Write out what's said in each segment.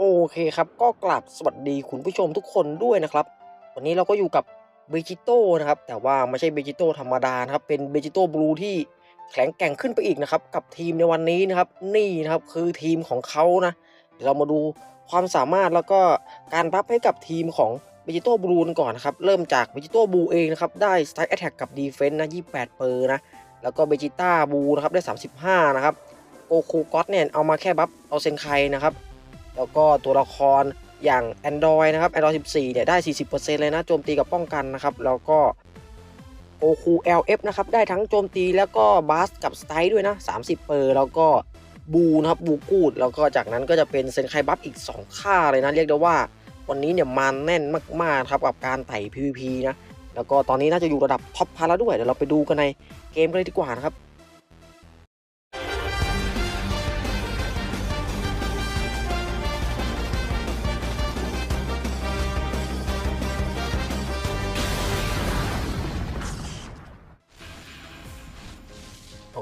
โอเคครับก็กลับสวัสดีคุณผู้ชมทุกคนด้วยนะครับ วันนี้เราก็อยู่กับเบจิโต้นะครับ แต่ว่าไม่ใช่เบจิโต้ธรรมดานะครับ เป็นเบจิโต้บลูที่แข็งแกร่งขึ้นไปอีกนะครับ กับทีมในวันนี้นะครับ นี่นะครับคือทีมของเขานะเดี๋ยวเรามาดูความสามารถแล้วก็การบัฟให้กับทีมของเบจิโต้บลูก่อนนะครับ เริ่มจากเบจิโต้บลูเองนะครับ ได้สไตล์แอตแทกกับดีเฟนส์นะ28 เปอร์นะ แล้วก็เบจิต้าบลูนะครับ ได้ 35 นะครับ โกคูก็อตเนี่ย เอามาแค่บัฟเอาเซนไคนะครับ แล้วก็ตัวละครอย่าง Android นะครับ Android 14 เนี่ย ได้ 40%เลยนะ โจมตีกับป้องกันนะครับ แล้วก็โอคู LF นะครับ ได้ทั้งโจมตีแล้วก็บาสกับสไตล์ด้วยนะ 30เปอร์แล้วก็บูนะครับ บูกูด แล้วก็จากนั้นก็จะเป็นเซนไคบัฟอีก 2 ค่าเลยนะ เรียกได้ว่าวันนี้เนี่ยมันแน่นมากๆครับกับการไต่ PVP นะ แล้วก็ตอนนี้น่าจะอยู่ระดับท็อปพาแล้วด้วย เดี๋ยวเราไปดูกันในเกมกันเลยดีกว่านะครับ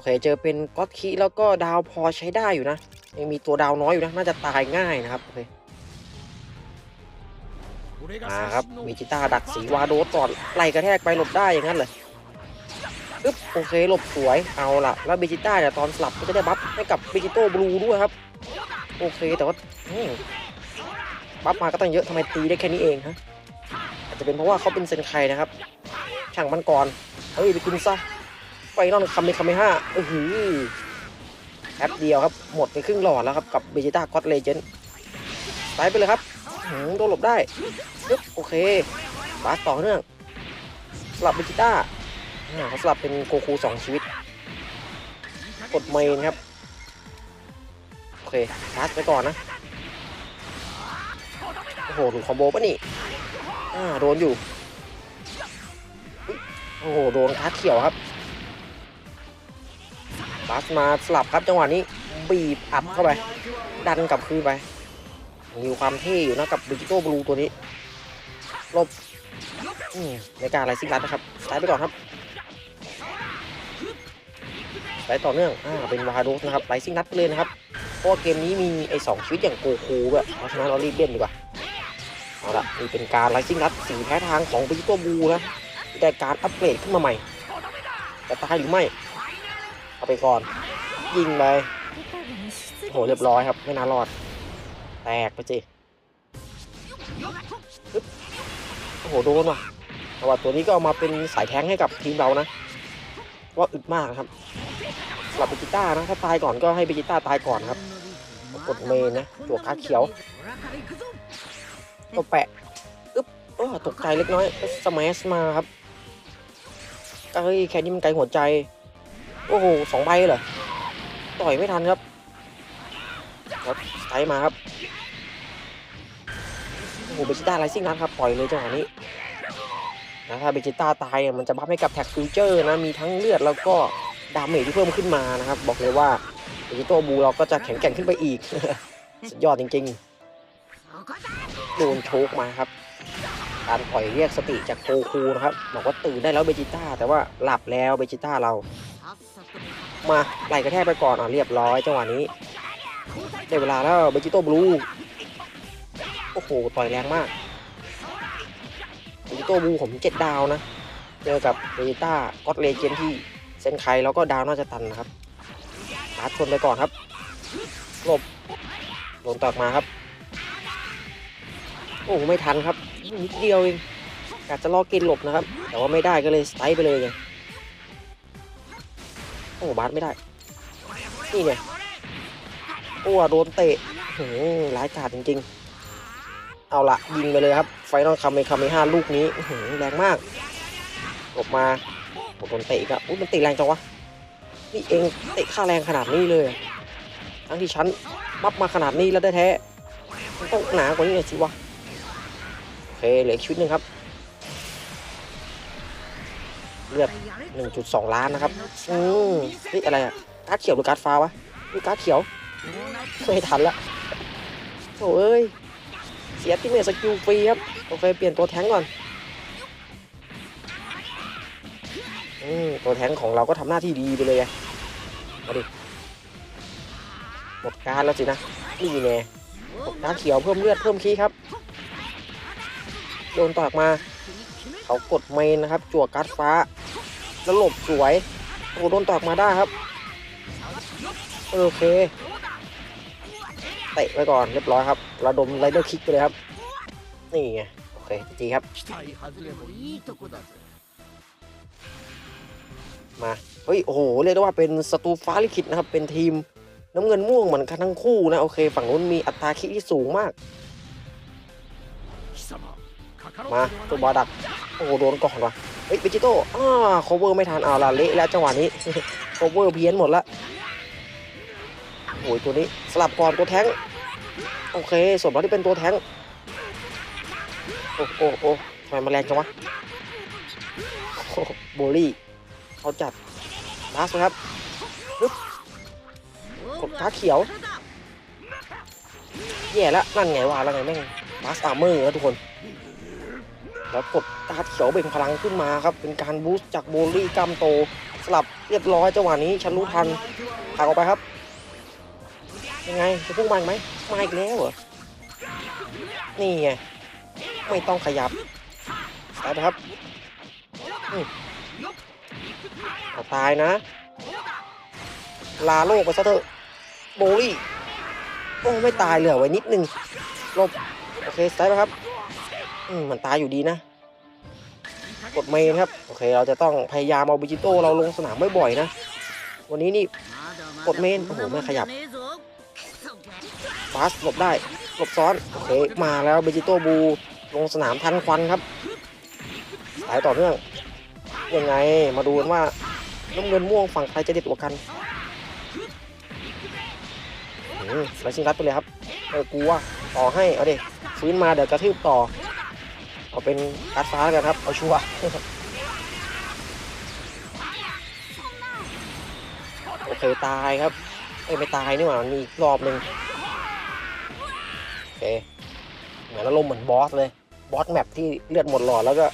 เคเจอเป็นก็อตคิแล้วก็ดาวพอใช้ได้อยู่นะยังมีตัวดาวน้อยอยู่นะน่าจะตายง่ายนะครับโอเคมาครับมีจิต้าดักสีวาโดสก่อนไล่กระแทกไปหลบได้อย่างนั้นเลยอึ๊บโอเคหลบสวยเอาละแล้วเบจิต้าเนี่ยตอนสลับก็จะได้บัฟให้กับเบจิโต้บลูด้วยครับ โอเคแต่ว่าบัฟมาก็ต้องเยอะทำไมตีได้แค่นี้เองฮะอาจจะเป็นเพราะว่าเขาเป็นเซนไคนะครับช่างมันก่อนเฮ้ยไปกินซะ ไฟนอลคัมเมคาเมห้าเออหือแป๊บเดียวครับ หมดไปครึ่งหลอดแล้วครับ กับเบจิต้าก็อตเลเจนด์ไปไปเลยครับหืมโดนหลบได้ปึ๊บโอเคบาสต่อเนื่อง สลับเบจิต้าอ่าเขาสลับเป็นโกคูสองชีวิต กดเมนครับ โอเคบาสไปก่อนนะ โอ้โหถูกคอมโบปะนี่อ่าโดนอยู่ โอ้โห โดนคัดเขียวครับาสมาสลับครับจังหวะนี้บีบอัดเข้าไป ดันกลับคืนไป มีความเท่อยู่นะกับดิจิโตอลบลูตัวนี้ลบในการอะไรซิงรัดนะครับสไตล์ไปก่อนครับสไตล์ต่อเนื่อง อ่า เป็นวาโดสนะครับไลซิ่งรัดไปเลยนะครับ เพราะเกมนี้มีไอ้สองชีวิตอย่างโกคูแบบเพราะฉะนั้นเรารีบเล่นดีกว่า เอาละนี่เป็นการไลซิ่งรัดสีแพ้ทางของดิจิโตบูนะที่ได้การอัปเกรดขึ้นมาใหม่ จะตายหรือไม่ เอาไปก่อน ยิงไปโหเรียบร้อยครับ ไม่น่ารอด แตกไปสิปึ๊บโอ้โหโดนว่ะแต่ว่าตัวนี้ก็เอามาเป็นสายแท้งให้กับทีมเรานะว่าอึดมากครับสำหรับเบจิต้านะถ้าตายก่อนก็ให้เบจิต้าตายก่อนครับกดเมนนะจั่วกาเขียวก็แปะอึ๊บโอ้ตกใจเล็กน้อยสมัสมาครับเฮ้ยแค่นี้มันไกลหัวใจ โอ้โหสองใบเหรอ ต่อยไม่ทันครับครับสไตล์มาครับ โอ้โหเบจิต้าไรซิ่งนะครับ ปล่อยเลยจังหวะนี้นะถ้าเบจิต้าตายเนี่ยมันจะบัฟให้กับแท็กฟิวเจอร์นะ มีทั้งเลือดแล้วก็ดาเมจที่เพิ่มขึ้นมานะครับ บอกเลยว่าเบจิโตบูเราก็จะแข็งแกร่งขึ้นไปอีก สุดยอดจริงๆ โดนโชกมาครับ การปล่อยเรียกสติจากโกคูนะครับ บอกว่าตื่นได้แล้วเบจิต้าแต่ว่าหลับแล้วเบจิต้าเรา มาไหลกระแทกไปก่อนอะเรียบร้อยจังหวะนี้ได้เวลาแล้วเบจิโต้บลูโอ้โหต่อยแรงมากเบจิโต้บลูผมเจ็ดดาวนะ เจอกับเบจิต้าก็อตเลเจนที่เซนไคแล้วก็ดาวน่าจะตันนะครับลาดชนไปก่อนครับหลบโดนตักมาครับ โอ้โหไม่ทันครับนิดเดียวเองอยากจะรอเกณฑ์หลบนะครับ แต่ว่าไม่ได้ก็เลยสไตล์ไปเลยไง อ้บาสไม่ได้ นี่ไงโอ้โดนเตะโอ้ร้ายกาจจริงๆ เอาละยิงไปเลยครับ ไฟนอลคัมเมคัมเมห้าลูกนี้หือแรงมากหลบมาโดนเตะอีกอะอุ้ยมันเตะแรงจังวะ นี่เองเตะค่าแรงขนาดนี้เลย ทั้งที่ฉันบัฟมาขนาดนี้แล้วได้แท้มันต้องหนากว่านี้สิวะ โอเคเหลืออีกชุดหนึ่งครับ เลือด1.2 ล้านนะครับ อืมนี่อะไรอะการ์ดเขียวหรือการ์ดฟ้าวะนี่การ์ดเขียว ไม่ทันละโอ้ยเสียติเมสกิลฟรีครับ โอเค เปลี่ยนตัวแท้งก่อน อืม ตัวแท้งของเราก็ทำหน้าที่ดีไปเลยไงมาดิหมดการแล้วสินะ นี่แน่กดการเขียวเพิ่มเลือดเพิ่มคีครับ โดนตอกมา เขากดเมนนะครับ จั่วการ์ดฟ้าแล้วหลบสวยโอ้โดนตอกมาได้ครับ โอเคเตะไปก่อนเรียบร้อยครับ ระดมไรเดอร์คิกไปเลยครับ นี่ไง โอเคจีครับ มา เฮ้ย โอ้โห เรียกได้ว่าเป็นศัตรูฟ้าลิขิตนะครับ เป็นทีมน้ำเงินม่วงเหมือนกันทั้งคู่นะ โอเค ฝั่งนู้นมีอัตราคิที่สูงมาก มาตัวบอดัก โอ้โดนก่อนว่ะเฮ้ยเบจิโต้อ้าโคเวอร์ไม่ทันเอาละเละแล้วจังหวะนี้โคเวอร์เพี้ยนหมดละโอ้ยตัวนี้สลับก่อนตัวแท้ง โอเคส่วนเราที่เป็นตัวแท้ง โอ้โอ้โอ้ทำไมมัแรงจังวะโบลี่เขาจัดลาสครับกดขาเขียวแย่แล้วนั่นไงว่าแล้วไงแม่งลาสอาร์เมอร์นะทุกคน แล้วกดกาดเขียวเบ่งพลังขึ้นมาครับ เป็นการบูสต์จากโบลี่กัมโต สลับเรียบร้อยจังหวะนี้ฉันรู้ทันผลักออกไปครับ ยังไงจะพุ่งมาอีกไหมมาอีกแล้วเหรอ นี่ไง ไม่ต้องขยับตายไปครับเอาตายนะ ลาโลกไปซะเถอะ โบลี่ โอ้ ไม่ตายเหลือไว้นิดนึงลบ โอเคตายไปครับ มันตายอยู่ดีนะ กดเมนครับ โอเค เราจะต้องพยายามเอาบิจิโต้เราลงสนามบ่อยๆนะ วันนี้นี่กดเมน โอ้โหไม่ขยับฟาสหลบได้หลบซ้อน โอเค มาแล้วเบจิโต้บูลงสนามทันควันครับ สายต่อเนื่อง ยังไง มาดูกันว่าน้ำเงินม่วงฝั่งใครจะเด็ดกว่ากันไรซิงรัดไปเลยครับเออกลัวต่อให้ เอาเดิฟื้นมาเดี๋ยวกระทืบต่อ เอาเป็นการดฟ้าแล้วกันครับ เอาชัวร์โอเคตายครับ เอ้ยไม่ตายนี่หว่ามันมีอีกรอบหนึ่งโอเคเหมือนอารมณ์เหมือนบอสเลย บอสแมปที่เลือดหมดหลอดแล้วก็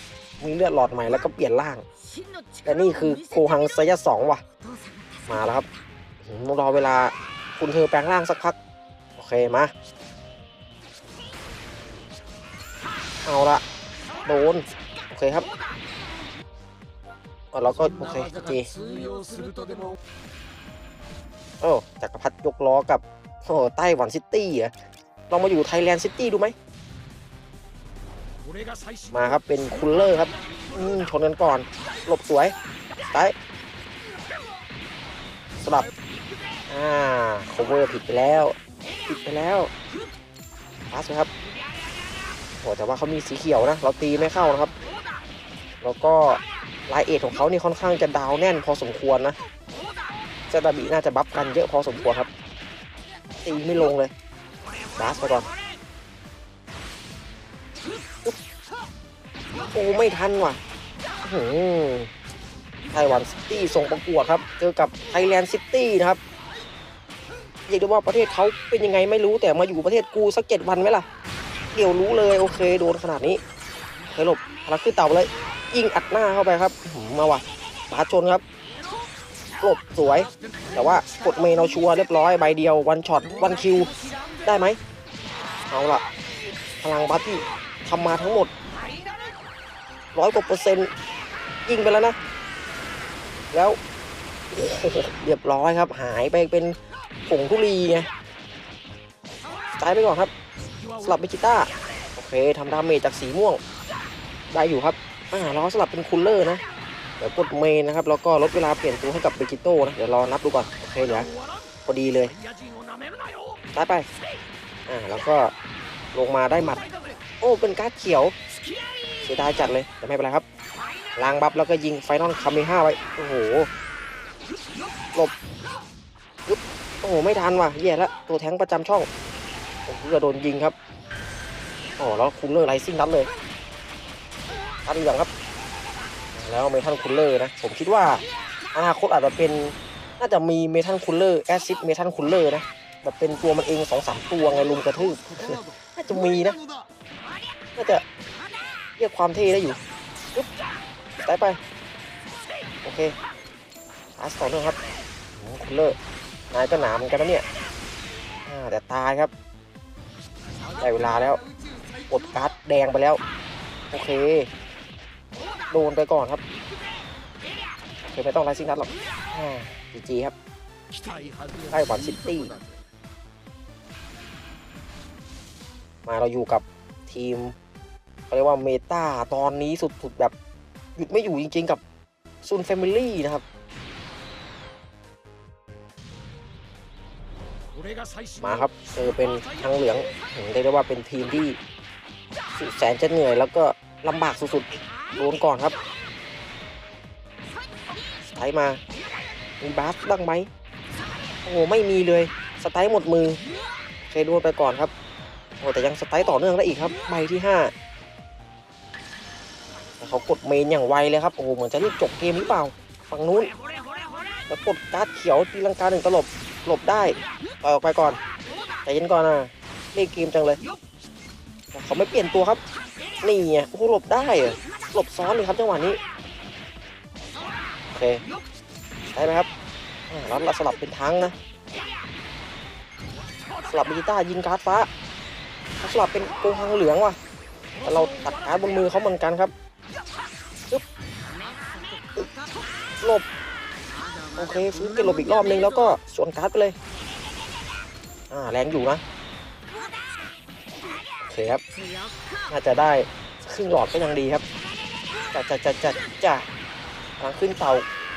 มีเลือดหลอดใหม่แล้วก็เปลี่ยนร่างและนี่คือโคฮังไซยะสองว่ะ มาแล้วครับหืมรอเวลาคุณเธอแปลงร่างสักพัก โอเคมา เอาละ โดน โอเคครับแล้วก็โอเคจีโอ้จักรพัดยกล้อกับโอ้ไต้หวันซิตี้อะลองมาอยู่ไทยแลนด์ซิตี้ดูไหม มาครับเป็นคุลเลอร์ครับชนกันก่อน หลบสวยไต้สลับ อ่าโคเวอร์ผิดไปแล้ว ผิดไปแล้วพาสครับ โอ้แต่ว่าเขามีสีเขียวนะ เราตีไม่เข้านะครับ แล้วก็ลายเอทของเขานี่ค่อนข้างจะดาวแน่นพอสมควรนะเซตาบิน่าจะบัฟกันเยอะพอสมควรครับ ตีไม่ลงเลยบาสไปก่อนโอ้ไม่ทันว่ะไต้หวันซิตี้ส่งประกวดครับ เจอกับไทยแลนด์ซิตี้นะครับเรียกได้ว่าประเทศเขาเป็นยังไงไม่รู้แต่มาอยู่ประเทศกูสักเจ็ดวันไหมล่ะ เดี๋ยวรู้เลยโอเคโดนขนาดนี้เคยหลบพลักขึ้นเต่าเลยยิงอัดหน้าเข้าไปครับมาว่ะบาชนครับหลบสวย แต่ว่ากดเมนเอาชัวร์เรียบร้อยใบเดียววันช็อตวันคิวได้ไหมเอาล่ะพลังบัสที่ทำมาทั้งหมดร้อยกว่าเปอร์เซ็นต์ยิงไปแล้วนะ แล้วเรียบร้อยครับ หายไปเป็นผงทุลีไงตายไปก่อนครับ สลับไปจิต้าโอเคทำดาเมจจากสีม่วง ได้อยู่ครับอ่าเราสลับเป็นคูลเลอร์นะเดี๋ยวกดเมนนะครับแล้วก็ลดเวลาเปลี่ยนตัวให้กับเบจิโต้นะเดี๋ยวรอนับดูก่อนโอเคเหลือพอดีเลยไายไปอ่าแล้วก็ลงมาได้หมัด โอ้เป็นการ์ดเขียวเสียดายจัดเลยแต่ไม่เป็นไรครับล้างบัฟแล้วก็ยิงไฟนอลคาเมห้าไว้โอ้โหหลบโอ้โหไม่ทันว่ะแย่แล้วตัวแทงประจำช่อง โอ้โหโดนยิงครับโอ้แล้วคูลเลอร์ไรซิ่งนัดเลยนัดอีกอย่างครับ แล้วเมทัลคูลเลอร์นะ ผมคิดว่าอนาคตอาจจะเป็นน่าจะมีเมทัลคูลเลอร์แอซิดเมทัลคูลเลอร์นะแบบเป็นตัวมันเองสองสามตัวไงลุมกระทืบน่าจะมีนะน่าจะเรียกความเท่ได้อยู่ปุ๊บได้ไป โอเคอาสต่อเนื่องครับคุณเลอร์นายก็หนามเหมือนกันนะเนี่ยแต่ตายครับ ได้เวลาแล้วอดการ์ดแดงไปแล้ว โอเค โดนไปก่อนครับเคไม่ต้องไลซิ่งนัดหรอกจีจีครับไต้หวันซิตี้มาเราอยู่กับทีมเขาเรียกว่าเมตาตอนนี้สุดๆแบบ หยุดไม่อยู่จริงๆกับซุนแฟมิลี่นะครับ มาครับเจอเป็นทางเหลืองเห็นได้ได้ว่าเป็นทีมที่สุดแสนจะเหนื่อยแล้วก็ลำบากสุดๆโดนก่อนครับสไตล์มา มีบาสบ้างไหมโอ้โหไม่มีเลยสไตล์หมดมือเคยโดนไปก่อนครับโอ้แต่ยังสไตล์ต่อเนื่องได้อีกครับใบที่ห้าเขากดเมนอย่างไวเลยครับโอ้โหเหมือนจะรีบจบเกมหรือเปล่าฝั่งนู้นแล้วกดการ์ดเขียวตีลังกาหนึ่งตลบ หลบได้ปล่อยออกไปก่อนใจเย็นก่อนนะเล่นเกมจังเลย เขาไม่เปลี่ยนตัวครับ นี่ไงโอ้โหหลบได้เหรอหลบซ้อนเลยครับจังหวะนี้ โอเคได้ไหมครับอ่าแล้วเราสลับเป็นทั้งนะ สลับเป็นกีตายิงการ์ดฟ้าเขาสลับเป็นโกหังเหลืองว่ะแต่เราตัดการ์ดบนมือเขาเหมือนกันครับปึ๊บปึ๊บหลบ โอเคฟื้นเป็นหลบอีกรอบนึงแล้วก็สวนการ์ดไปเลย อ่าแรงอยู่นะ โอเคครับ น่าจะได้ครึ่งหลอดก็ยังดีครับจะจะจะจะจะทางขึ้นเต่า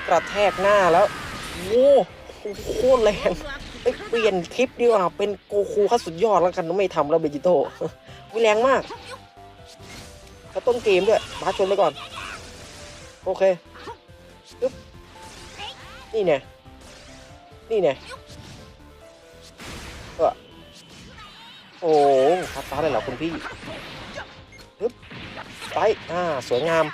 กระแทกหน้าแล้วโอ้โหโคตรแรงเปลี่ยนคลิปดีกว่าเป็นโกคูขั้นสุดยอดแล้วกันไม่ทำแล้วเบจิโต้วิแรงมากแล้วต้นเกมด้วยบาชนไปก่อน โอเคปึ๊บ นี่เนี่ยนี่เนี่ยก็โอ้ทัดฟ้าเลยเหรอคุณพี่ปึ๊บไปอ่าสวยงาม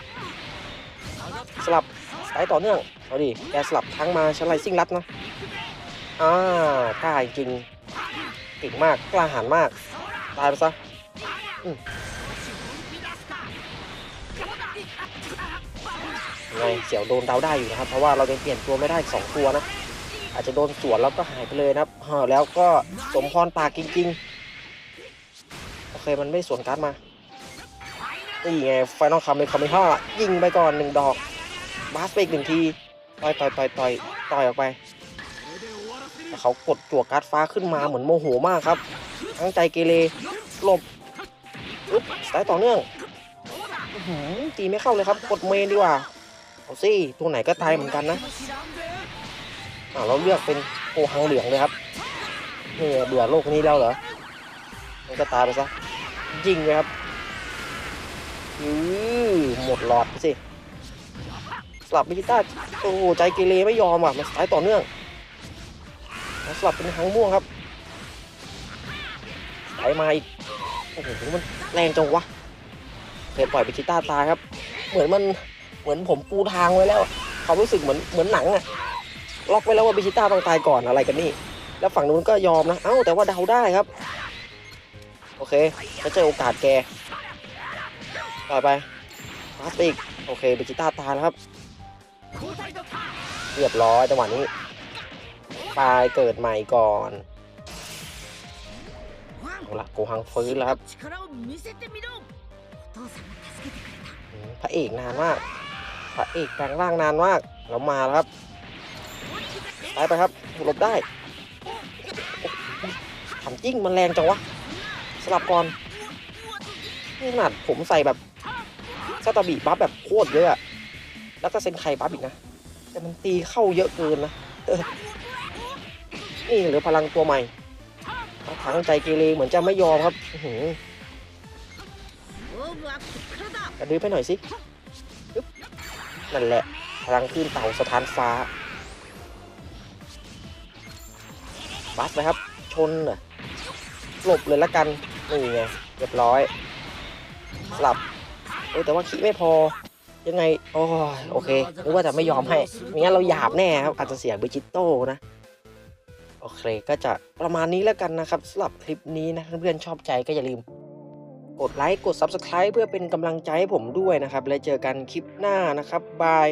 สลับสายต่อเนื่อง เอาดิแกสลับทั้งมาชั้นไรซิ่งรัดนะอ่ากล้าจริงเก่งมากกล้าหาญมาก ตายไปซะ ไงเสี่ยวโดนดาวได้อยู่นะครับ เพราะว่าเรายังเปลี่ยนตัวไม่ได้สองตัวนะ อาจจะโดนสวนแล้วก็หายไปเลยนะครับฮ่าแล้วก็สมพรปากจริงๆ โอเคมันไม่สวนการ์ดมา นี่ไงไฟนอลคัมเป็นคอมมิห้ายิงไปก่อนหนึ่งดอก บาสไปอีกหนึ่งทีต่อยต่อยต่อยต่อยต่อยออกไปแต่เขากดจั่วการ์ดฟ้าขึ้นมาเหมือนโมโหมากครับ ทั้งใจเกเรหลบอุ๊บสายต่อเนื่องอื้อหือตีไม่เข้าเลยครับ กดเมนดีกว่า เอาสิตัวไหนก็ตายเหมือนกันนะอ่าเราเลือกเป็นโกหังเหลืองเลยครับนี่เบื่อโลกนี้แล้วเหรอมันก็ตายไปซะยิงเลยครับอือหมดหลอดไปสิสลับมิกิต้าโอ้โหใจเกเรไม่ยอมอะมันสายต่อเนื่องแล้วสลับเป็นหางม่วงครับสายมาอีกโอ้โหมันแรงจังวะเคยปล่อยไปกิต้าตายครับ เหมือนมัน เหมือนผมปูทางไว้แล้วเขารู้สึกเหมือนเหมือนหนังอะล็อกไว้แล้วว่าบิชิต้าต้องตายก่อนอะไรกันนี่ แล้วฝั่งนู้นก็ยอมนะ เอ้าแต่ว่าเดาได้ครับ โอเคก็เจอโอกาสแกต่อไปพลาสติกโอเคบิชิต้าตายแล้วครับ เรียบร้อยจังหวะนี้ตายเกิดใหม่ก่อนเอาละกูหังฟื้นแล้วครับพระเอกนานมาก พระเอกแปลงร่างนานมากเรามาแล้วครับไปไปครับหลบได้ทำจิ้งมันแรงจังวะสลับก่อนี่ขนาดผมใส่แบบซาตาบีบัฟแบบโคตรเยอะอะแล้วก็เซนไคบัฟอีกนะ แต่มันตีเข้าเยอะเกินนะนี่เหลือพลังตัวใหม่ถังใจเกเรเหมือนจะไม่ยอมครับกระดือไปหน่อยสิ นั่นแหละ พลังคลื่นเต่าสถานฟ้า บัสไปครับ ชนเหรอหลบเลยละกัน นี่ไง เรียบร้อยสลับเออแต่ว่าขี้ไม่พอ ยังไง โอ้โอเค นึกว่าจะไม่ยอมให้ไม่งั้นเราหยาบแน่ครับ อาจจะเสียเบจิโต้นะ โอเค ก็จะประมาณนี้แล้วกันนะครับสำหรับคลิปนี้นะ เพื่อนๆชอบใจก็อย่าลืม กดไลค์กด Subscribe เพื่อเป็นกำลังใจให้ผมด้วยนะครับ และเจอกันคลิปหน้านะครับบาย